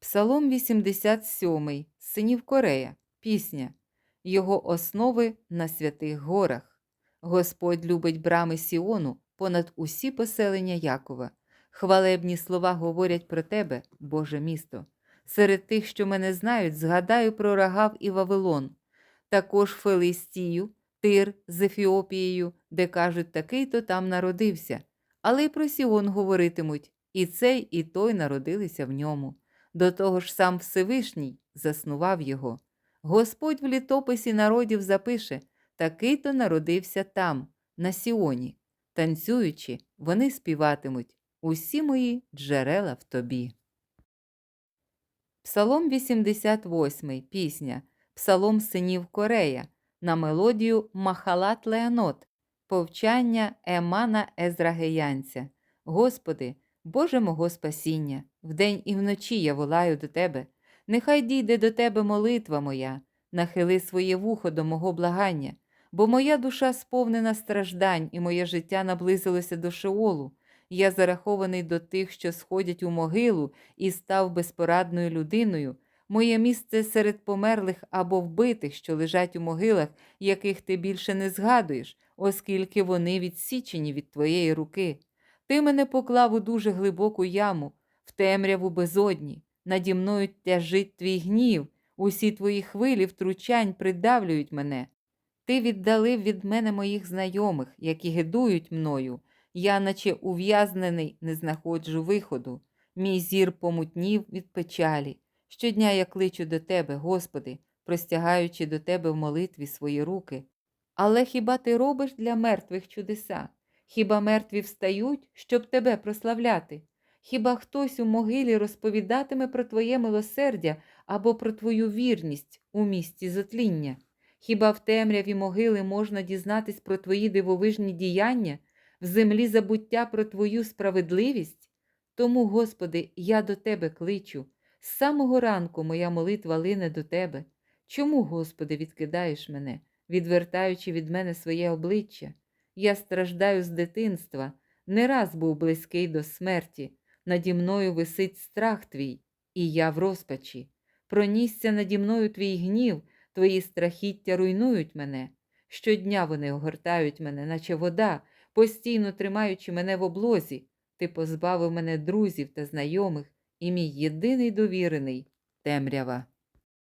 Псалом 87, синів Корея, пісня. Його основи на святих горах. Господь любить брами Сіону понад усі поселення Якова. Хвалебні слова говорять про тебе, Боже місто. Серед тих, що мене знають, згадаю про Рагав і Вавилон, також Филистію, Тир з Ефіопією, де кажуть, такий-то там народився. Але й про Сіон говоритимуть, і цей, і той народилися в ньому. До того ж сам Всевишній заснував його. Господь в літописі народів запише такий-то народився там, на Сіоні. Танцюючи, вони співатимуть Усі мої джерела в тобі. Псалом 88, пісня, Псалом синів Корея на мелодію Махалат Леонот, повчання Емана Езрагеянця. Господи, Боже мого спасіння, вдень і вночі я волаю до Тебе. Нехай дійде до Тебе молитва моя, нахили своє вухо до мого благання, бо моя душа сповнена страждань, і моє життя наблизилося до Шеолу. Я зарахований до тих, що сходять у могилу, і став безпорадною людиною. Моє місце серед померлих або вбитих, що лежать у могилах, яких ти більше не згадуєш, оскільки вони відсічені від твоєї руки. Ти мене поклав у дуже глибоку яму, в темряву безодні. Наді мною тяжить твій гнів, усі твої хвилі втручань придавлюють мене. Ти віддалив від мене моїх знайомих, які гидують мною. Я, наче ув'язнений, не знаходжу виходу. Мій зір помутнів від печалі. Щодня я кличу до Тебе, Господи, простягаючи до Тебе в молитві свої руки. Але хіба ти робиш для мертвих чудеса? Хіба мертві встають, щоб тебе прославляти? Хіба хтось у могилі розповідатиме про Твоє милосердя або про Твою вірність у місті затління? Хіба в темряві могили можна дізнатись про Твої дивовижні діяння, в землі забуття про Твою справедливість? Тому, Господи, я до Тебе кличу. З самого ранку моя молитва лине до Тебе. Чому, Господи, відкидаєш мене, відвертаючи від мене своє обличчя? Я страждаю з дитинства, не раз був близький до смерті. Наді мною висить страх твій, і я в розпачі. Пронісся наді мною твій гнів, твої страхіття руйнують мене. Щодня вони огортають мене, наче вода, постійно тримаючи мене в облозі. Ти позбавив мене друзів та знайомих, і мій єдиний довірений темрява.